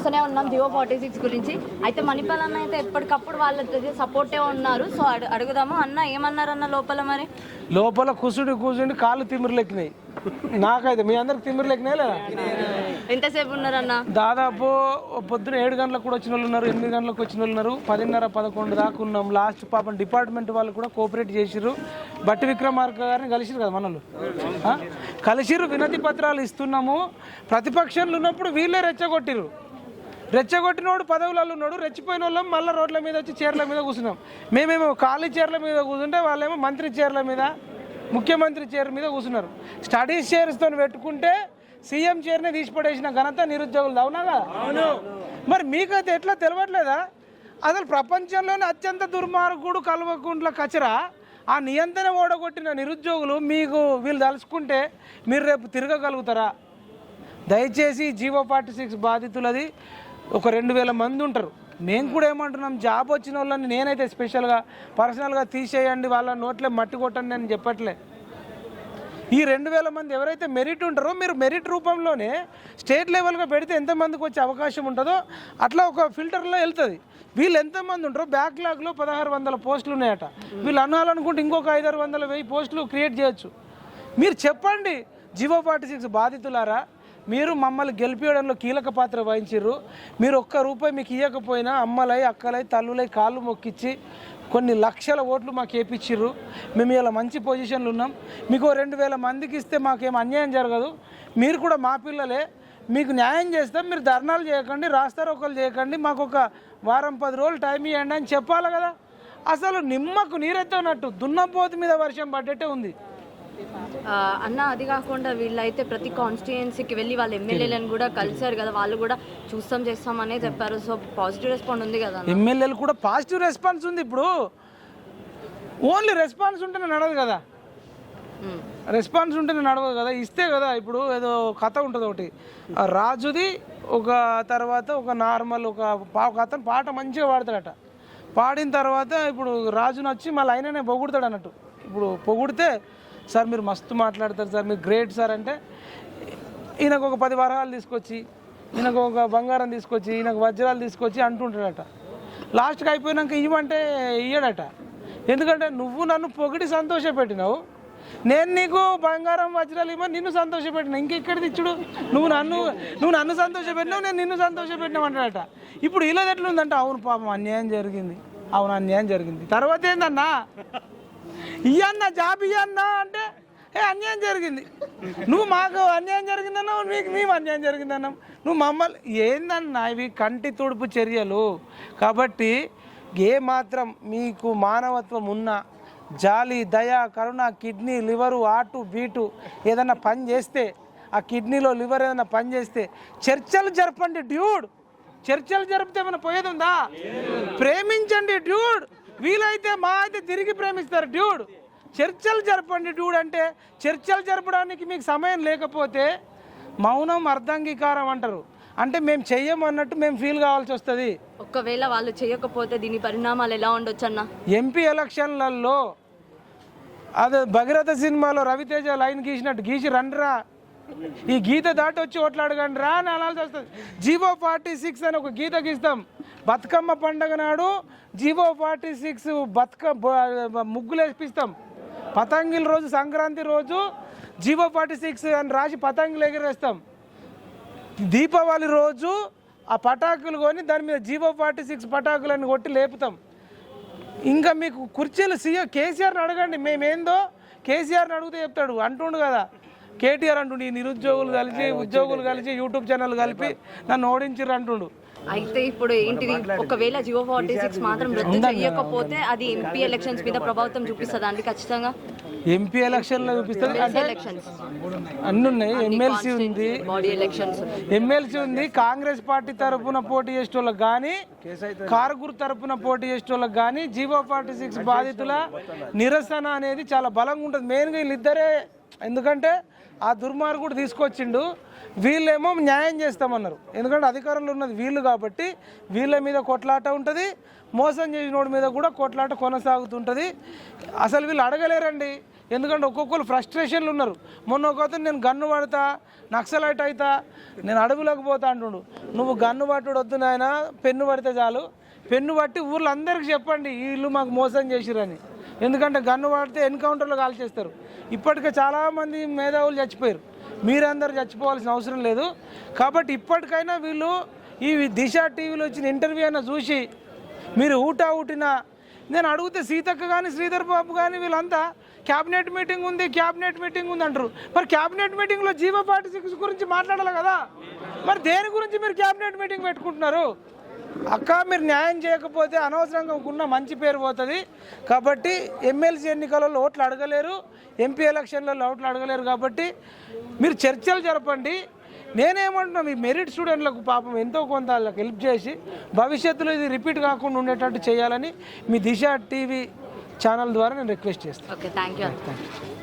చూస్తూనే ఉన్నాం Jio forty six గురించి. అయితే మణిపాల్ అన్న అయితే ఎప్పటికప్పుడు వాళ్ళ సపోర్టే ఉన్నారు. సో అడు అడుగుదాము? అన్న ఏమన్నారు అన్న లోపల మరి? లోపల కుసుడి కూర్చుండి కాళ్ళు తిమ్మిర్లు ఎక్కినాయి. నాకైతే మీ అందరికి తిమ్మిర్లు ఎక్కినాయి లేదా? ఎంతసేపు ఉన్నారన్న దాదాపు పొద్దున ఏడు గంటలకు కూడా వచ్చిన వాళ్ళు ఉన్నారు ఎనిమిది గంటలకు వచ్చిన వాళ్ళు ఉన్నారు. పదిన్నర పదకొండు దాకా ఉన్నాం. లాస్ట్ పాపం డిపార్ట్మెంట్ వాళ్ళు కూడా కోఆపరేట్ చేసిర్రు. బట్టి విక్రమార్క గారిని కలిసిరు కదా మనలు ఆ? కలిసిర్రు వినతి పత్రాలు ఇస్తున్నాము. ప్రతిపక్షంలో ఉన్నప్పుడు వీళ్ళే రెచ్చగొట్టిరు రెచ్చగొట్టినోడు పదవులలో ఉన్నాడు రెచ్చిపోయిన వాళ్ళం మళ్ళీ రోడ్ల మీద వచ్చి చీరల మీద కూర్చున్నాం. మేమేమో ఖాళీ చీరల మీద కూర్చుంటే వాళ్ళేమో మంత్రి చీరల మీద ముఖ్యమంత్రి చైర్ మీద కూర్చున్నారు. స్టడీస్ చైర్స్తో పెట్టుకుంటే సీఎం చైర్ని తీసి పడేసిన ఘనత నిరుద్యోగులు అవునా కదా? అవును. మరి మీకైతే ఎట్లా తెలియట్లేదా అసలు ప్రపంచంలోనే అత్యంత దుర్మార్గుడు కల్వకుంట్ల కచరా ఆ నియంత్రణ ఓడగొట్టిన నిరుద్యోగులు మీకు వీళ్ళు తలుచుకుంటే మీరు రేపు తిరగగలుగుతారా? దయచేసి జీవో ఫార్టీ సిక్స్ బాధితులది ఒక రెండు వేల మంది ఉంటారు. మేము కూడా ఏమంటున్నాం జాబ్ వచ్చిన వాళ్ళని నేనైతే స్పెషల్గా పర్సనల్గా తీసేయండి వాళ్ళ నోట్లే మట్టి కొట్టండి అని చెప్పట్లే. ఈ రెండు వేల మంది ఎవరైతే మెరిట్ ఉంటారో మీరు మెరిట్ రూపంలోనే స్టేట్ లెవెల్గా పెడితే ఎంతమందికి వచ్చే అవకాశం ఉంటుందో అట్లా ఒక ఫిల్టర్లో వెళ్తుంది. వీళ్ళు ఎంతమంది ఉంటారో బ్యాక్లాగ్లో పదహారు వందల పోస్టులు ఉన్నాయట. వీళ్ళు అనాలనుకుంటే ఇంకొక ఐదారు వందల వెయ్యి పోస్టులు క్రియేట్ చేయొచ్చు. మీరు చెప్పండి జీవో ఫార్టీ సిక్స్ బాధితులారా? మీరు మమ్మల్ని గెలిపించడంలో కీలక పాత్ర వహించారు మీరు ఒక్క రూపాయి మీకు ఇవ్వకపోయినా అమ్మలై అక్కలై తల్లులై కాళ్ళు మొక్కిచ్చి కొన్ని లక్షల ఓట్లు మాకు వేపించిర్రు మేము ఇలా మంచి పొజిషన్లు ఉన్నాం. మీకు రెండు వేల మందికి ఇస్తే మాకేం అన్యాయం జరగదు. మీరు కూడా మా పిల్లలే. మీకు న్యాయం చేస్తాం. మీరు ధర్నాలు చేయకండి రాస్తారోకలు చేయకండి. మాకు ఒక వారం పది రోజులు టైం ఇవ్వండి అని చెప్పాలి కదా. అసలు నిమ్మకు నీరెత్తనట్టు దున్నపోతు మీద వర్షం పడ్డట్టే ఉంది. అన్న అది కాకుండా వీళ్ళైతే ప్రతి కాన్స్టిట్యుయెన్సీకి వెళ్ళి వాళ్ళ ఎమ్మెల్యేలను కూడా కలిశారు కదా వాళ్ళు కూడా చూస్తాం చేస్తామనే చెప్పారు. సో పాజిటివ్ రెస్పాండ్ ఉంది కదా. ఎమ్మెల్యేలు కూడా పాజిటివ్ రెస్పాన్స్ ఉంది ఇప్పుడు. ఓన్లీ రెస్పాన్స్ ఉంటేనే నడవదు కదా. రెస్పాన్స్ ఉంటేనే నడవదు కదా. ఇస్తే కదా ఇప్పుడు ఏదో కథ ఉంటుంది ఒకటి. రాజుది ఒక తర్వాత ఒక నార్మల్ ఒక అతను పాట మంచిగా పాడతాడట. పాడిన తర్వాత ఇప్పుడు రాజుని వచ్చి మళ్ళీ ఆయననే పొగుడతాడు అన్నట్టు. ఇప్పుడు పొగిడితే సార్ మీరు మస్తు మాట్లాడతారు సార్ మీరు గ్రేట్ సార్ అంటే ఈయనకు ఒక పది వరహాలు తీసుకొచ్చి ఈయనకు ఒక బంగారం తీసుకొచ్చి ఈయనకు వజ్రాలు తీసుకొచ్చి అంటుంటాడట. లాస్ట్కి అయిపోయినాక ఇవ్వమంటే ఇయ్యడట. ఎందుకంటే నువ్వు నన్ను పొగిడి సంతోషపెట్టినావు. నేను నీకు బంగారం వజ్రాలు ఇవ్వమని నిన్ను సంతోషపెట్టిన. ఇంకెక్కడిది ఇచ్చుడు. నువ్వు నన్ను నువ్వు నన్ను సంతోషపెట్టినావు నేను నిన్ను సంతోషపెట్టినావు అంటాడట. ఇప్పుడు ఇలా ఎట్లుందంటే అవును పాపం అన్యాయం జరిగింది. అవును అన్యాయం జరిగింది. తర్వాత ఏందన్నా? ఇయ్యన్న జాబ్ ఇయ్యన్నా అంటే ఏ అన్యాయం జరిగింది. నువ్వు మాకు అన్యాయం జరిగిందన్నావు నీకు మేము అన్యాయం జరిగిందన్నాం నువ్వు మమ్మల్ని ఏందన్నా ఇవి కంటి తుడుపు చర్యలు? కాబట్టి ఏ మాత్రం మీకు మానవత్వం ఉన్నా జాలి దయ కరుణ కిడ్నీ లివరు ఆటు బీటు ఏదన్నా పని చేస్తే ఆ కిడ్నీలో లివర్ ఏదైనా పని చేస్తే చర్చలు జరపండి డ్యూడ్. చర్చలు జరిపితే ఏమైనా పోయేది ఉందా? ప్రేమించండి డ్యూడ్. వీలైతే మా అయితే తిరిగి ప్రేమిస్తారు. డ్యూడ్ చర్చలు జరపండి డ్యూడ్ అంటే చర్చలు జరపడానికి మీకు సమయం లేకపోతే మౌనం అర్ధాంగీకారం అంటారు. అంటే మేము చెయ్యము అన్నట్టు మేము ఫీల్ కావాల్సి వస్తుంది. ఒకవేళ వాళ్ళు చేయకపోతే దీని పరిణామాలు ఎలా ఉండొచ్చు అన్న ఎంపీ ఎలక్షన్లలో అదే భగీరథ సినిమాలో రవితేజ లైన్ గీసినట్టు గీసి రండిరా ఈ గీత దాటి వచ్చి ఓట్లాడగండి రా అని అనాల్సి వస్తుంది జీవో ఫార్టీ సిక్స్ అని ఒక గీత గీస్తాం బతుకమ్మ పండగ నాడు జీవో ఫార్టీ సిక్స్ బతుక ముగ్గులు వేపిస్తాం. పతంగిల రోజు సంక్రాంతి రోజు జీవో ఫార్టీ సిక్స్ అని రాసి పతంగులు ఎగిరేస్తాం. దీపావళి రోజు ఆ పటాకులు కొని దాని మీద జీవో ఫార్టీ సిక్స్ పటాకులను కొట్టి లేపుతాం. ఇంకా మీకు కుర్చీలు సీఎం కేసీఆర్ని అడగండి. మేమేందో కేసీఆర్ని అడిగితే చెప్తాడు. అంటుండు కదా. కేటీఆర్ అంటుండు ఈ నిరుద్యోగులు కలిసి ఉద్యోగులు కలిసి యూట్యూబ్ ఛానల్ కలిపి నన్ను ఓడించిర్రు అంటుండు. అయితే ఇప్పుడు ఏంటిది? ఒకవేళ జియో ఫార్టీ సిక్స్ మాత్రం రద్దు చేయకపోతే అది ఎంపీ ఎలక్షన్స్ మీద ప్రభావితం చూపిస్తుంది అండి? ఖచ్చితంగా. ఎంపీ ఎలక్షన్లో చూపిస్తుంది అంటే ఎలక్షన్స్. అన్ని ఉన్నాయి ఎమ్మెల్సీ ఉంది. ఎమ్మెల్సీ ఉంది కాంగ్రెస్ పార్టీ తరపున పోటీ చేసేటోళ్ళకి కానీ కారుగురు తరపున పోటీ చేసేటోళ్ళకి కానీ జీవో ఫార్టీ సిక్స్ బాధితుల నిరసన అనేది చాలా బలంగా ఉంటుంది. మెయిన్గా వీళ్ళిద్దరే ఎందుకంటే ఆ దుర్మార్గుడు తీసుకొచ్చిండు వీళ్ళేమో న్యాయం చేస్తామన్నారు. ఎందుకంటే అధికారంలో ఉన్నది వీళ్ళు కాబట్టి వీళ్ళ మీద కొట్లాట ఉంటుంది మోసం చేసినోడి మీద కూడా కొట్లాట కొనసాగుతుంటుంది. అసలు వీళ్ళు అడగలేరండి. ఎందుకంటే ఒక్కొక్కరు ఫ్రస్ట్రేషన్లు ఉన్నారు. మొన్న ఒక అతను నేను గన్ను పడతా నక్సలైట్ అవుతా నేను అడవిలోకి పోతా అంటుండు. నువ్వు గన్ను పట్టుడు వద్దు నాయన పెన్ను పడితే చాలు. పెన్ను పట్టి ఊర్లో అందరికి చెప్పండి వీళ్ళు మాకు మోసం చేసిరని ఎందుకంటే గన్ను వాడితే ఎన్కౌంటర్లో కాల్ చేస్తారు. ఇప్పటికే చాలామంది మేధావులు చచ్చిపోయారు. మీరందరూ చచ్చిపోవాల్సిన అవసరం లేదు. కాబట్టి ఇప్పటికైనా వీళ్ళు ఈ దిశ టీవీలో వచ్చిన ఇంటర్వ్యూ అయినా చూసి మీరు ఊటా ఊటినా నేను అడిగితే సీతక్క కానీ శ్రీధర్ బాబు కానీ వీళ్ళంతా క్యాబినెట్ మీటింగ్ ఉంది క్యాబినెట్ మీటింగ్ ఉంది అంటారు. మరి క్యాబినెట్ మీటింగ్లో జీవో పార్టీ సిక్స్ గురించి మాట్లాడాలి కదా. మరి దేని గురించి మీరు క్యాబినెట్ మీటింగ్ పెట్టుకుంటున్నారు? అక్క మీరు న్యాయం చేయకపోతే అనవసరంగా ఉన్న మంచి పేరు పోతుంది. కాబట్టి ఎమ్మెల్సీ ఎన్నికలలో ఓట్లు అడగలేరు ఎంపీ ఎలక్షన్లలో ఓట్లు అడగలేరు కాబట్టి మీరు చర్చలు జరపండి. నేనేమంటున్నా మీ మెరిట్ స్టూడెంట్లకు పాపం ఎంతో కొంత వాళ్ళకి హెల్ప్ చేసి భవిష్యత్తులో ఇది రిపీట్ కాకుండా ఉండేటట్టు చేయాలని మీ దిశ టీవీ ఛానల్ ద్వారా నేను రిక్వెస్ట్ చేస్తాను. Okay thank you thank you